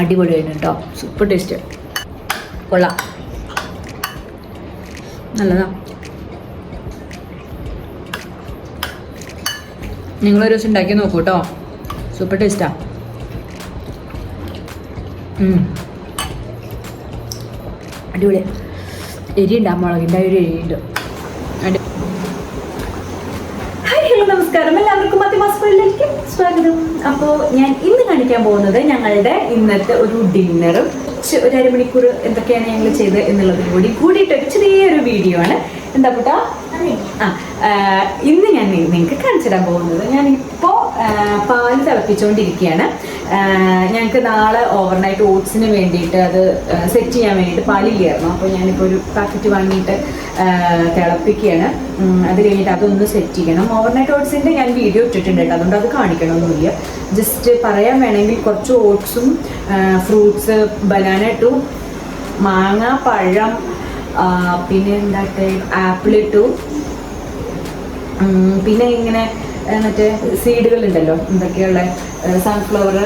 അടിപൊളിയാണ് കേട്ടോ. Super taste കൊള്ളാം. നല്ലതാ. നിങ്ങളൊരു ദിവസം ഉണ്ടാക്കി നോക്കൂ കേട്ടോ. സൂപ്പർ ടേസ്റ്റാ അടിപൊളി. എരിയുണ്ട് ആ മുളകിന്റെ ഒരു എരിയുണ്ട്. നമസ്കാരം. എല്ലാവർക്കും മധ്യമാസ്കോയിലേക്ക് സ്വാഗതം. അപ്പോൾ ഞാൻ ഇന്ന് കാണിക്കാൻ പോകുന്നത് ഞങ്ങളുടെ ഇന്നത്തെ ഒരു ഡിന്നറും ഒരു അരമണിക്കൂർ എന്തൊക്കെയാണ് ഞങ്ങൾ ചെയ്തത് എന്നുള്ളതും കൂടി കൂടിയിട്ട് ഒരു ചെറിയൊരു വീഡിയോ ആണ്. എന്താ കൂട്ടാ ഇന്ന് ഞാൻ നിങ്ങൾക്ക് കാണിച്ചു തരാൻ പോകുന്നത് ഞാൻ ഇപ്പോൾ പാൽ തിളപ്പിച്ചുകൊണ്ടിരിക്കുകയാണ് ഞങ്ങൾക്ക് നാളെ ഓവർനൈറ്റ് ഓട്സിന് വേണ്ടിയിട്ട് അത് സെറ്റ് ചെയ്യാൻ വേണ്ടിയിട്ട് പാലില്ലായിരുന്നു. അപ്പോൾ ഞാനിപ്പോൾ ഒരു പാക്കറ്റ് വാങ്ങിയിട്ട് തിളപ്പിക്കുകയാണ്. അത് കഴിഞ്ഞിട്ട് അതൊന്ന് സെറ്റ് ചെയ്യണം. ഓവർനൈറ്റ് ഓട്സിന്റെ ഞാൻ വീഡിയോ ഇട്ടിട്ടുണ്ട് കേട്ടോ. അതുകൊണ്ട് അത് കാണിക്കണമെന്നില്ല ജസ്റ്റ് പറയാൻ വേണമെങ്കിൽ കുറച്ച് ഓട്സും ഫ്രൂട്ട്സ് ബനാന ഇട്ടു. മാങ്ങ പഴം പിന്നെ എന്താട്ടെ ഉം, പിന്നെ ഇങ്ങനെ മറ്റേ സീഡുകൾ ഉണ്ടല്ലോ എന്തൊക്കെയുള്ള സൺഫ്ലവർ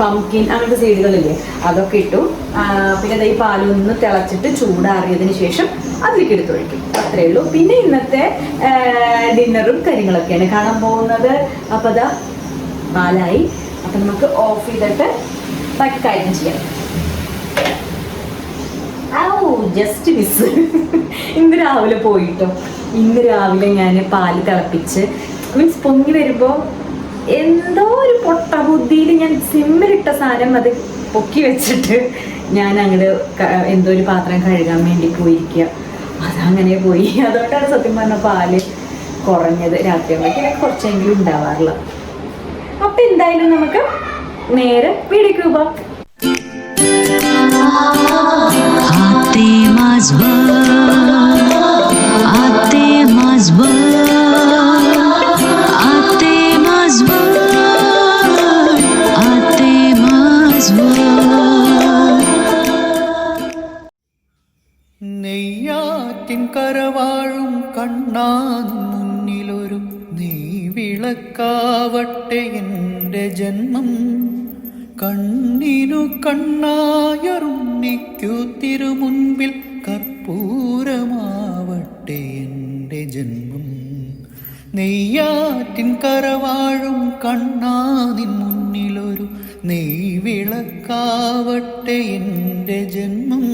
പംകിൻ അങ്ങനത്തെ സീഡുകളില്ലേ അതൊക്കെ ഇട്ടു. പിന്നെ ഈ പാലൊന്ന് തിളച്ചിട്ട് ചൂടാറിയതിന് ശേഷം അതിലേക്ക് എടുത്തൊഴിക്കും അത്രേ ഉള്ളൂ. പിന്നെ ഇന്നത്തെ ഡിന്നറും കാര്യങ്ങളൊക്കെയാണ് കാണാൻ പോകുന്നത്. അപ്പോൾ അതാ പാലായി. അപ്പം നമുക്ക് ഓഫ് ചെയ്തിട്ട് കാര്യം ചെയ്യാം. ജസ്റ്റ് മിസ് ഇന്ന് രാവിലെ പോയിട്ടോ. ഇന്ന് രാവിലെ ഞാൻ പാൽ തിളപ്പിച്ച്. മീൻസ് പൊങ്ങി വരുമ്പോൾ എന്തോ ഒരു പൊട്ട ബുദ്ധിയിൽ ഞാൻ സിമ്മിലിട്ട സാധനം അത് പൊക്കി വെച്ചിട്ട് ഞാൻ അങ്ങോട്ട് എന്തോ ഒരു പാത്രം കഴുകാൻ വേണ്ടി പോയിരിക്കുക അതങ്ങനെ പോയി. അതുകൊണ്ടാണ് സത്യം പറഞ്ഞ പാൽ കുറഞ്ഞത് രാത്രി ഞാൻ കുറച്ചെങ്കിലും ഉണ്ടാവാറുള്ളത് അപ്പം എന്തായാലും നമുക്ക് നേരെ വീടിക്ക് നെയ്യാറ്റിൻ കരവാഴും കണ്ണാൻ മുന്നിലൊരു നീ വിളക്കാവട്ടെ എന്റെ ജന്മം. കണ്ണിനു കണ്ണായറുണ്ണിക്കു തിരുമുൻപിൽ കർപ്പൂരമാവട്ടെ എന്റെ ജന്മം. നെയ്യാറ്റിൻ കരവാഴും കണ്ണാതിൻ മുന്നിലൊരു നെയ് വിളക്കാവട്ടെ എന്റെ ജന്മം.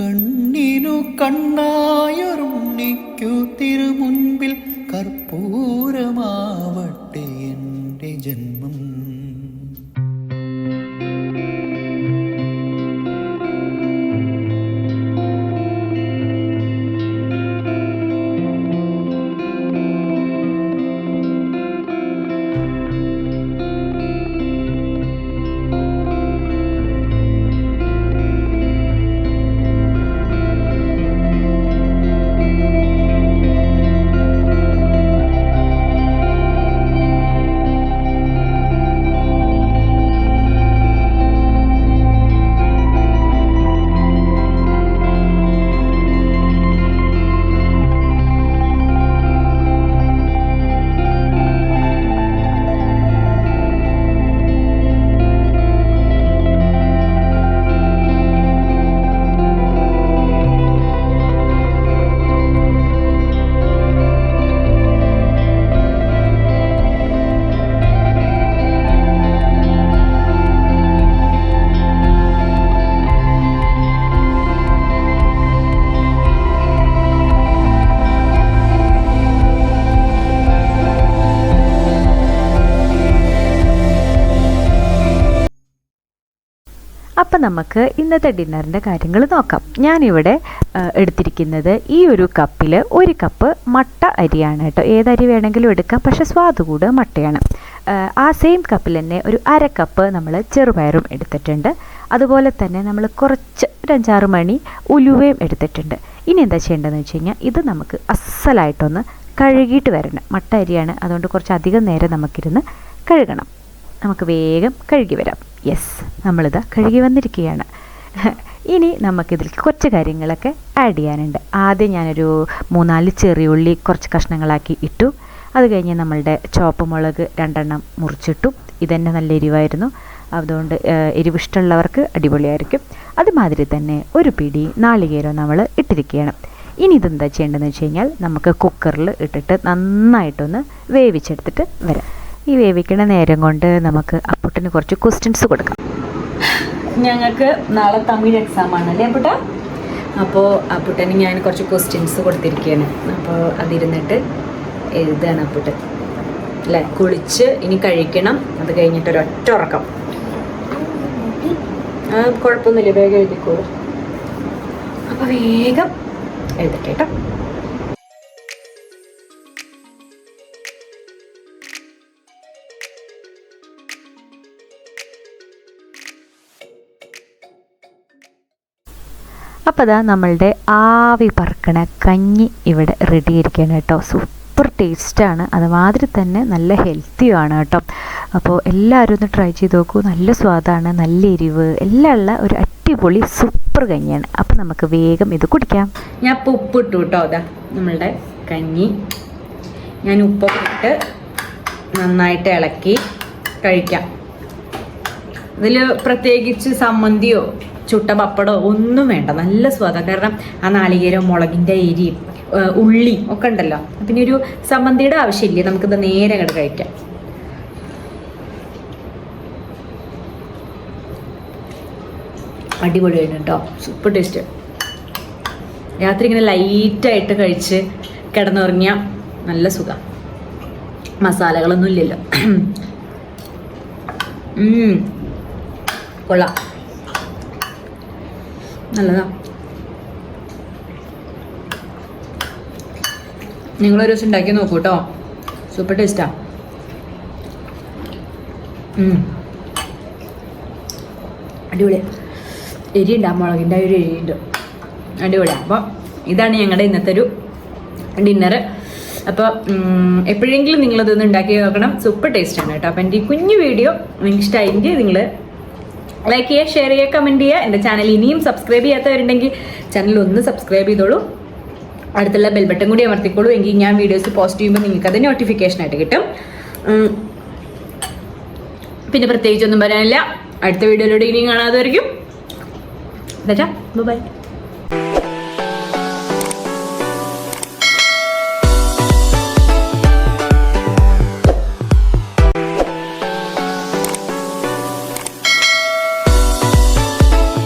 കണ്ണിനു കണ്ണായൊരുണ്ണിക്കു തിരുമുൻപിൽ കർപ്പൂരമാവട്ടെ അപ്പം നമുക്ക് ഇന്നത്തെ ഡിന്നറിന്റെ കാര്യങ്ങൾ നോക്കാം. ഞാനിവിടെ എടുത്തിരിക്കുന്നത് ഈ ഒരു കപ്പിൽ ഒരു കപ്പ് മട്ട അരിയാണ് കേട്ടോ. ഏതരി വേണമെങ്കിലും എടുക്കാം പക്ഷെ സ്വാദ് കൂട് മട്ടയാണ്. ആ സെയിം കപ്പിൽ തന്നെ ഒരു അര കപ്പ് നമ്മൾ ചെറുപയറും എടുത്തിട്ടുണ്ട്. അതുപോലെ തന്നെ നമ്മൾ കുറച്ച് ഒരു അഞ്ചാറ് മണി ഉലുവയും എടുത്തിട്ടുണ്ട്. ഇനി എന്താ ചെയ്യേണ്ടതെന്ന് വെച്ച് കഴിഞ്ഞാൽ ഇത് നമുക്ക് അസലായിട്ടൊന്ന് കഴുകിയിട്ട് വരണം. മട്ട അരിയാണ് അതുകൊണ്ട് കുറച്ച് അധികം നേരം നമുക്കിരുന്ന് കഴുകണം. നമുക്ക് വേഗം കഴുകി വരാം. യെസ് നമ്മളിത് കഴുകി വന്നിരിക്കുകയാണ്. ഇനി നമുക്കിതിലേക്ക് കുറച്ച് കാര്യങ്ങളൊക്കെ ആഡ് ചെയ്യാനുണ്ട്. ആദ്യം ഞാനൊരു മൂന്നാൽ ചെറിയ ഉള്ളി കുറച്ച് കഷ്ണങ്ങളാക്കി ഇട്ടു. അത് കഴിഞ്ഞ് നമ്മളുടെ ചുവപ്പ് മുളക് രണ്ടെണ്ണം മുറിച്ചിട്ടു. ഇതന്നെ നല്ല എരിവായിരുന്നു. അതുകൊണ്ട് എരിവിഷ്ടമുള്ളവർക്ക് അടിപൊളിയായിരിക്കും. അതുമാതിരി തന്നെ ഒരു പിടി നാളികേരം നമ്മൾ ഇട്ടിരിക്കുകയാണ്. ഇനി ഇതെന്താ ചെയ്യേണ്ടതെന്ന് വെച്ച് കഴിഞ്ഞാൽ നമുക്ക് കുക്കറിൽ ഇട്ടിട്ട് നന്നായിട്ടൊന്ന് വേവിച്ചെടുത്തിട്ട് വരാം. ഈ വേവിക്കുന്ന നേരം കൊണ്ട് നമുക്ക് അപ്പുട്ടിന് കുറച്ച് ക്വസ്റ്റ്യൻസ് കൊടുക്കാം. ഞങ്ങൾക്ക് നാളെ തമിഴ് എക്സാം ആണ് അല്ലേ അപ്പുട്ട? അപ്പോൾ അപ്പുട്ടന് ഞാൻ കുറച്ച് ക്വസ്റ്റ്യൻസ് കൊടുത്തിരിക്കുകയാണ്. അപ്പോൾ അതിരുന്നിട്ട് എഴുതുകയാണ് അപ്പുട്ടൻ. അല്ലേ? കുളിച്ച് ഇനി കഴിക്കണം. അത് കഴിഞ്ഞിട്ട് ഒരൊറ്റ ഉറക്കം. കുഴപ്പമൊന്നുമില്ല. വേഗം എഴുതിക്കോളൂ അപ്പോൾ വേഗം എഴുതട്ടെ കേട്ടോ. അപ്പോൾ അതാ നമ്മളുടെ ആവി പറക്കണ കഞ്ഞി ഇവിടെ റെഡി ആയിരിക്കുകയാണ് കേട്ടോ. സൂപ്പർ ടേസ്റ്റാണ് അതുമാതിരി തന്നെ നല്ല ഹെൽത്തിയുമാണ് കേട്ടോ. അപ്പോൾ എല്ലാവരും ഒന്ന് ട്രൈ ചെയ്ത് നോക്കൂ. നല്ല സ്വാദാണ് നല്ല എരിവ് എല്ലാം ഉള്ള ഒരു അടിപൊളി സൂപ്പർ കഞ്ഞിയാണ്. അപ്പോൾ നമുക്ക് വേഗം ഇത് കുടിക്കാം. ഞാൻ ഇപ്പോൾ ഉപ്പ് ഇട്ടു കേട്ടോ. അതാ നമ്മളുടെ കഞ്ഞി. ഞാൻ ഉപ്പൊക്കെ ഇട്ട് നന്നായിട്ട് ഇളക്കി കഴിക്കാം. ഇതിൽ പ്രത്യേകിച്ച് സമ്മന്തിയോ ചുട്ട പപ്പടോ ഒന്നും വേണ്ട. നല്ല സ്വാദം. കാരണം ആ നാളികേരം മുളകിന്റെ എരിയും ഉള്ളി ഒക്കെ ഉണ്ടല്ലോ. പിന്നെ ഒരു സമ്മന്തിയുടെ ആവശ്യമില്ല? നമുക്കിത് നേരെ അങ്ങോട്ട് കഴിക്കാം. അടിപൊളി ആയിരുന്നു കേട്ടോ. Super taste. രാത്രി ഇങ്ങനെ ലൈറ്റായിട്ട് കഴിച്ച് കിടന്നുറങ്ങിയ നല്ല സുഖം. മസാലകളൊന്നും ഇല്ലല്ലോ. കൊള്ളാം. നല്ലതാ. നിങ്ങളൊരു ദിവസം ഉണ്ടാക്കി നോക്കൂ കേട്ടോ സൂപ്പർ ടേസ്റ്റാ അടിപൊളി എരിയുണ്ട് ആ മുളകിന്റെ ഒരു എരിയുണ്ട്. അടിപൊളിയാണ് അപ്പോൾ ഇതാണ് ഞങ്ങളുടെ ഇന്നത്തെ ഒരു ഡിന്നറ് അപ്പോൾ എപ്പോഴെങ്കിലും നിങ്ങളിതൊന്ന് ഉണ്ടാക്കി നോക്കണം. സൂപ്പർ ടേസ്റ്റാണ് കേട്ടോ അപ്പോൾ എന്റെ ഈ കുഞ്ഞു വീഡിയോ നിങ്ങൾക്ക് ഇഷ്ടമായെങ്കിൽ നിങ്ങൾ ലൈക്ക് ചെയ്യുക ഷെയർ ചെയ്യുക കമന്റ് ചെയ്യുക. എന്റെ ചാനൽ ഇനിയും സബ്സ്ക്രൈബ് ചെയ്യാത്തവരുണ്ടെങ്കിൽ ചാനൽ ഒന്ന് സബ്സ്ക്രൈബ് ചെയ്തോളൂ. അടുത്തുള്ള ബെൽ ബട്ടൺ കൂടി അമർത്തിക്കോളൂ. എങ്കിൽ ഞാൻ വീഡിയോസ് പോസ്റ്റ് ചെയ്യുമ്പോൾ നിങ്ങൾക്ക് അത് നോട്ടിഫിക്കേഷൻ ആയിട്ട് കിട്ടും. പിന്നെ പ്രത്യേകിച്ചൊന്നും പറയാനില്ല. അടുത്ത വീഡിയോയിലൂടെ ഇനിയും കാണാതെ വരയ്ക്കും ബൈ